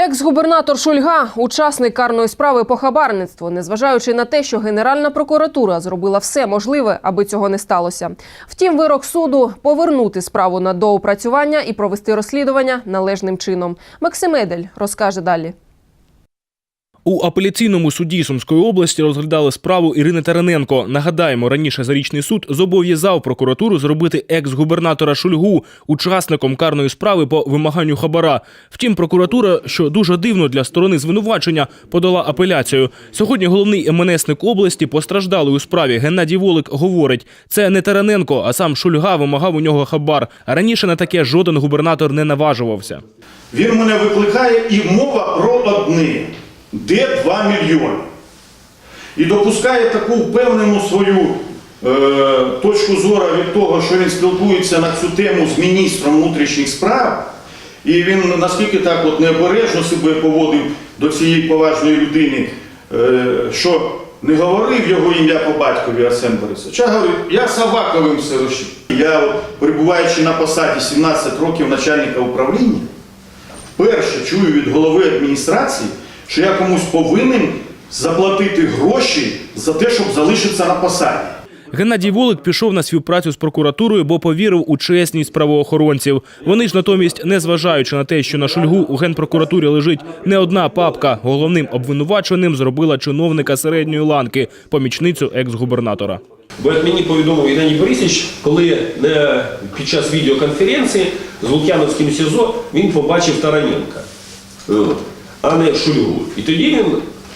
Екс-губернатор Шульга, учасник карної справи по хабарництву, незважаючи на те, що Генеральна прокуратура зробила все можливе, аби цього не сталося. Втім, вирок суду повернути справу на доопрацювання і провести розслідування належним чином. Максим Едель розкаже далі. У апеляційному суді Сумської області розглядали справу Ірини Тараненко. Нагадаємо, раніше зарічний суд зобов'язав прокуратуру зробити екс-губернатора Шульгу учасником карної справи по вимаганню хабара. Втім, прокуратура, що дуже дивно для сторони звинувачення, подала апеляцію. Сьогодні головний МНСник області постраждалий у справі. Геннадій Волик говорить, це не Тараненко, а сам Шульга вимагав у нього хабар. Раніше на таке жоден губернатор не наважувався. Він мене викликає і мова про одне. Де 2 мільйони? І допускає таку впевнену свою е, точку зору від того, що він спілкується на цю тему з міністром внутрішніх справ. І він наскільки так от необережно себе поводив до цієї поважної людини, е, що не говорив його ім'я по батькові Арсен Борисович, а говорив, я Саваковим рушив. Я, от, перебуваючи на посаді 17 років начальника управління, перше чую від голови адміністрації, що я комусь повинен заплатити гроші за те, щоб залишитися на посаді. Геннадій Волик пішов на співпрацю з прокуратурою, бо повірив у чесність правоохоронців. Вони ж натомість, не зважаючи на те, що на шульгу у генпрокуратурі лежить не одна папка, головним обвинуваченим зробила чиновника середньої ланки, помічницю екс-губернатора. Бо як мені повідомив Євгеній Борисович, коли не під час відеоконференції з Лук'яновським СІЗО він побачив Тараненка, от, а не Шульгу. І тоді він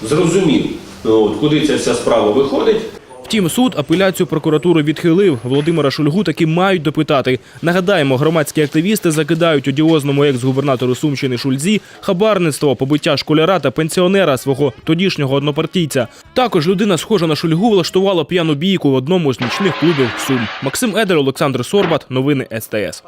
зрозумів, от, куди ця вся справа виходить. Втім, суд апеляцію прокуратури відхилив. Володимира Шульгу таки мають допитати. Нагадаємо, громадські активісти закидають одіозному екс-губернатору Сумщини Шульзі хабарництво, побиття школяра та пенсіонера свого тодішнього однопартійця. Також людина, схожа на Шульгу, влаштувала п'яну бійку в одному з нічних клубів Сум. Максим Едер, Олександр Сорбат. Новини СТС.